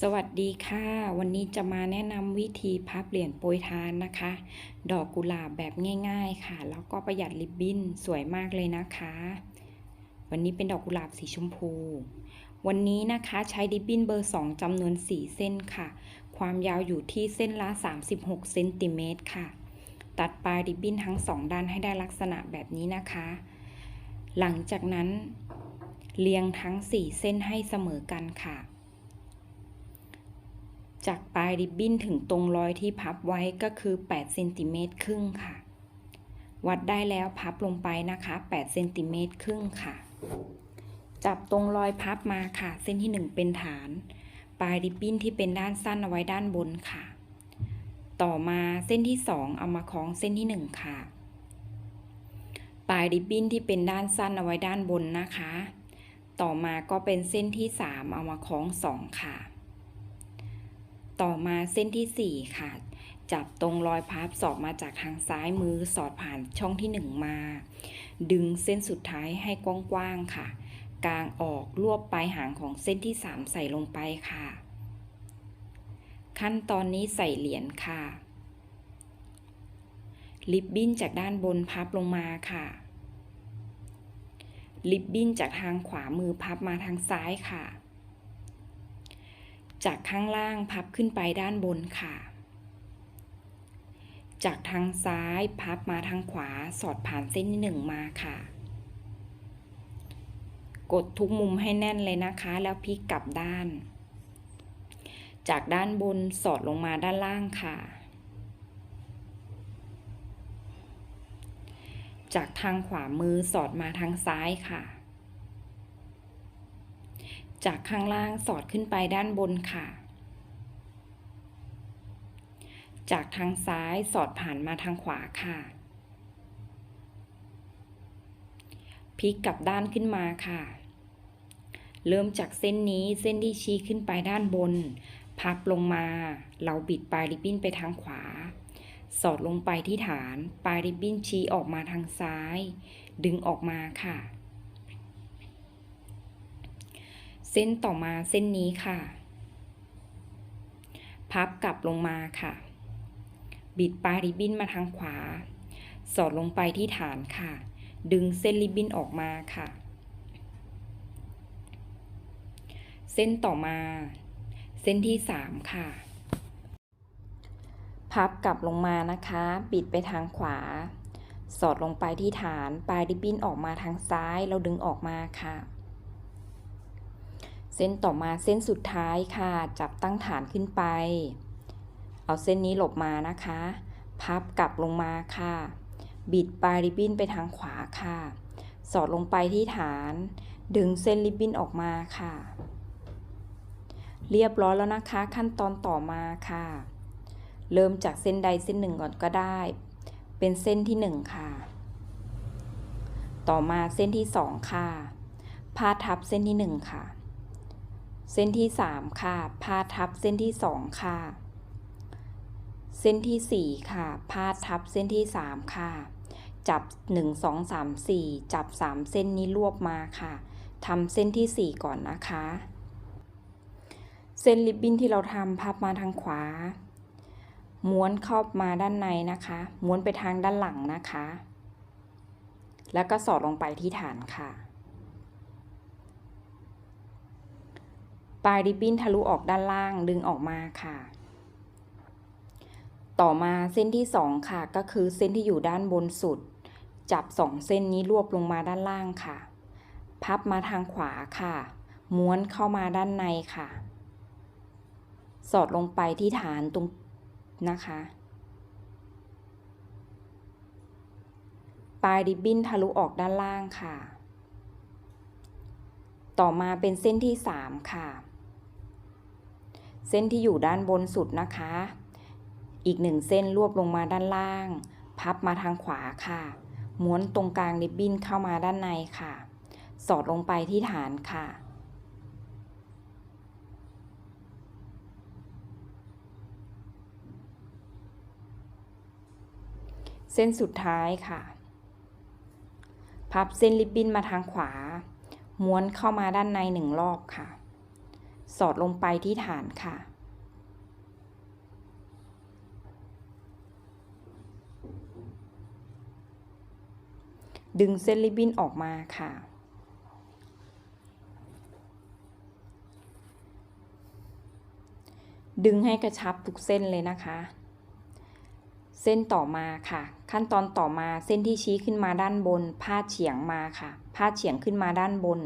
สวัสดีค่ะ วันนี้จะมาแนะนำวิธีพับเหรียญโปรยทานนะคะ ดอกกุหลาบแบบง่าย ๆค่ะ แล้วก็ประหยัดริบบิ้นสวยมากเลยนะคะ วันนี้เป็นดอกกุหลาบสีชมพู วันนี้นะคะใช้ริบบิ้นเบอร์ 2จำนวน 4 เส้นค่ะ ความยาวอยู่ที่เส้นละ 36เซนติเมตรค่ะ ตัดปลายริบบิ้นทั้ง 2 ด้านให้ได้ลักษณะแบบนี้นะคะ หลังจากนั้นเรียงทั้ง 4 เส้นให้เสมอกันค่ะ จากปลายริบบิ้นถึงตรงรอยที่พับไว้ก็คือ8เซนติเมตรครึ่งค่ะ วัดได้แล้วพับลงไปนะคะ8เซนติเมตรครึ่งค่ะ จับตรงรอยพับมาค่ะ เส้นที่ 1 เป็นฐาน ปลายริบบิ้นที่เป็นด้านสั้นเอาไว้ด้านบนค่ะ ต่อมาเส้นที่ 2 เอามาคล้องเส้นที่ 1 ค่ะ ปลายริบบิ้นที่เป็นด้านสั้นเอาไว้ด้านบนนะคะ ต่อมาก็เป็นเส้นที่ 3 เอามาคล้อง 2 ค่ะ ต่อมาเส้นที่ 4 ค่ะ จับตรงรอยพับสอดมาจากทางซ้ายมือสอดผ่านช่องที่ 1 มา ดึงเส้นสุดท้ายให้กว้างๆค่ะ กลางออกรวบปลายหางของเส้นที่ 3 ใส่ลงไปค่ะ ขั้นตอนนี้ใส่เหรียญค่ะลิบบิ้นจากด้านบนพับลงมาค่ะลิบบิ้นจากทางขวามือพับมาทางซ้ายค่ะ จากข้างล่างพับขึ้นไปด้านบนค่ะ จากทางซ้ายพับมาทางขวาสอดผ่านเส้นที่หนึ่งมาค่ะ กดทุกมุมให้แน่นเลยนะคะ แล้วพลิกกลับด้าน จากด้านบนสอดลงมาด้านล่างค่ะ จากทางขวามือสอดมาทางซ้ายค่ะ จากข้างล่างสอดขึ้นไปด้านบนค่ะ จากทางซ้ายสอดผ่านมาทางขวาค่ะ พลิกกลับด้านขึ้นมาค่ะ เริ่มจากเส้นนี้เส้นที่ชี้ขึ้นไปด้านบน พับลงมา เราบิดปลายริบบิ้นไปทางขวา สอดลงไปที่ฐาน ปลายริบบิ้นชี้ออกมาทางซ้าย ดึงออกมาค่ะ เส้นต่อมาเส้นนี้ค่ะ พับกลับลงมาค่ะ บิดปลายริบบิ้นมาทางขวา สอดลงไปที่ฐานค่ะ ดึงเส้นริบบิ้นออกมาค่ะ เส้นต่อมา เส้นที่ 3 ค่ะ พับกลับลงมานะคะ บิดไปทางขวา สอดลงไปที่ฐาน ปลายริบบิ้นออกมาทางซ้าย เราดึงออกมาค่ะ เส้นต่อมาเส้นสุดท้ายค่ะ จับตั้งฐานขึ้นไป เอาเส้นนี้หลบมานะคะ พับกลับลงมาค่ะ บิดปลายริบบิ้นไปทางขวาค่ะ สอดลงไปที่ฐาน ดึงเส้นริบบิ้นออกมาค่ะ เรียบร้อยแล้วนะคะ ขั้นตอนต่อมาค่ะ เริ่มจากเส้นใดเส้นหนึ่งก่อนก็ได้ เป็นเส้นที่หนึ่งค่ะ ต่อมาเส้นที่สองค่ะพาดทับเส้นที่หนึ่งค่ะ เส้นที่สามค่ะ พาดทับเส้นที่สองค่ะ เส้นที่สี่ค่ะ พาดทับเส้นที่สามค่ะ จับหนึ่งสองสามสี่จับสามเส้นนี้รวบมาค่ะทำเส้นที่สี่ก่อนนะคะ เส้นริบบิ้นที่เราทำพับมาทางขวา ม้วนเข้ามาด้านในนะคะ ม้วนไปทางด้านหลังนะคะ แล้วก็สอดลงไปที่ฐานค่ะ ปลายริบบิ้นทะลุออกด้านล่างดึงออกมาค่ะ ต่อมาเส้นที่สองค่ะ ก็คือเส้นที่อยู่ด้านบนสุด จับสองเส้นนี้รวบลงมาด้านล่างค่ะ พับมาทางขวาค่ะ ม้วนเข้ามาด้านในค่ะ สอดลงไปที่ฐานตรงนะคะ ปลายริบบิ้นทะลุออกด้านล่างค่ะต่อมาเป็นเส้นที่ 3 ค่ะ เส้นที่อยู่ด้านบนสุดนะคะ อีกหนึ่งเส้นรวบลงมาด้านล่าง พับมาทางขวาค่ะ ม้วนตรงกลางริบบิ้นเข้ามาด้านในค่ะ สอดลงไปที่ฐานค่ะเส้นสุดท้ายค่ะ พับเส้นริบบิ้นมาทางขวา ม้วนเข้ามาด้านในหนึ่งรอบค่ะ สอดลงไปที่ฐานค่ะ ดึงเส้นริบบิ้นออกมาค่ะ ดึงให้กระชับทุกเส้นเลยนะคะ เส้นต่อมาค่ะ ขั้นตอนต่อมาเส้นที่ชี้ขึ้นมาด้านบน พาดเฉียงมาค่ะ พาดเฉียงขึ้นมาด้านบน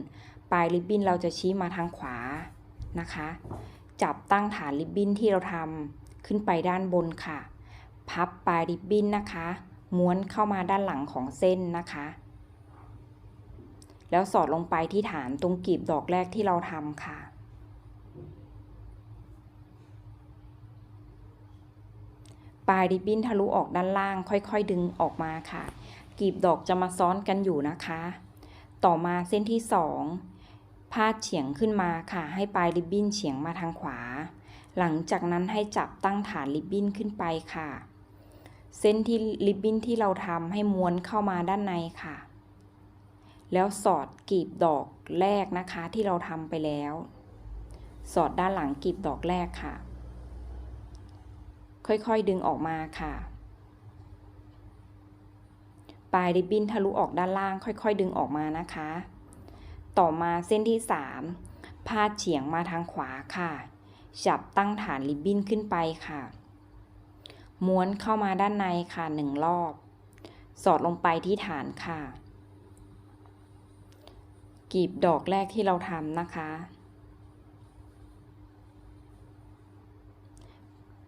ปลายริบบิ้นเราจะชี้มาทางขวา นะคะ จับตั้งฐานริบบิ้นที่เราทำขึ้นไปด้านบนค่ะ พับปลายริบบิ้นนะคะ ม้วนเข้ามาด้านหลังของเส้นนะคะ แล้วสอดลงไปที่ฐานตรงกลีบดอกแรกที่เราทำค่ะ ปลายริบบิ้นทะลุออกด้านล่าง ค่อยๆ ดึงออกมาค่ะกลีบดอกจะมาซ้อนกันอยู่นะคะ ต่อมาเส้นที่สอง พาดเฉียงขึ้นมาค่ะ ให้ปลายริบบิ้นเฉียงมาทางขวา หลังจากนั้นให้จับตั้งฐานริบบิ้นขึ้นไปค่ะ เส้นที่ริบบิ้นที่เราทำให้ม้วนเข้ามาด้านในค่ะ แล้วสอดกลีบดอกแรกนะคะที่เราทำไปแล้ว สอดด้านหลังกลีบดอกแรกค่ะ ค่อยๆดึงออกมาค่ะปลายริบบิ้นทะลุออกด้านล่างค่อย ๆ ดึงออกมานะคะ ต่อมาเส้นที่ 3 พาดเฉียงมาทางขวาค่ะ จับตั้งฐานริบบิ้นขึ้นไปค่ะ ม้วนเข้ามาด้านในค่ะหนึ่งรอบ สอดลงไปที่ฐานค่ะกลีบดอกแรกที่เราทำนะคะ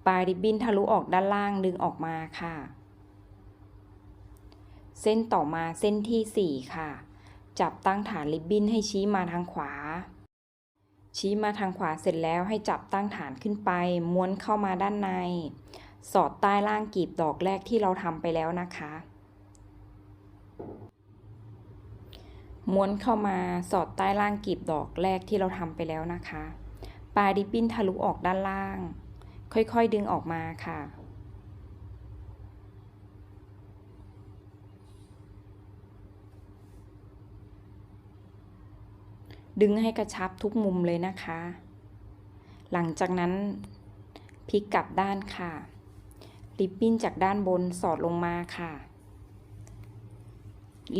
ปลายริบบิ้นทะลุออกด้านล่างดึงออกมาค่ะ เส้นต่อมาเส้นที่ 4 ค่ะ จับตั้งฐานริบบิ้นให้ชี้มาทางขวา ชี้มาทางขวาเสร็จแล้วให้จับตั้งฐานขึ้นไป ม้วนเข้ามาด้านใน สอดใต้ล่างกลีบดอกแรกที่เราทำไปแล้วนะคะ ม้วนเข้ามาสอดใต้ล่างกลีบดอกแรกที่เราทำไปแล้วนะคะ ปลายริบบิ้นทะลุออกด้านล่าง ค่อยๆดึงออกมาค่ะ ดึงให้กระชับทุกมุมเลยนะคะ หลังจากนั้นพลิกกลับด้านค่ะ ริบบิ้นจากด้านบนสอดลงมาค่ะ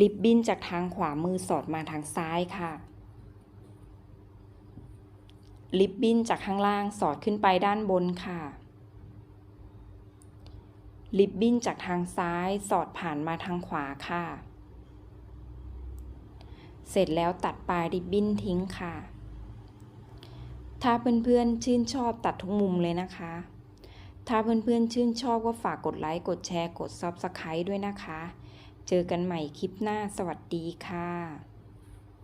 ริบบิ้นจากทางขวามือสอดมาทางซ้ายค่ะ ริบบิ้นจากข้างล่างสอดขึ้นไปด้านบนค่ะ ริบบิ้นจากทางซ้ายสอดผ่านมาทางขวาค่ะ เสร็จแล้วตัดปลายริบบิ้นทิ้งค่ะ ถ้าเพื่อนๆชื่นชอบตัดทุกมุมเลยนะคะ ถ้าเพื่อนๆชื่นชอบก็ฝากกดไลค์กดแชร์กด Subscribe ด้วยนะคะ เจอกันใหม่คลิปหน้าสวัสดีค่ะ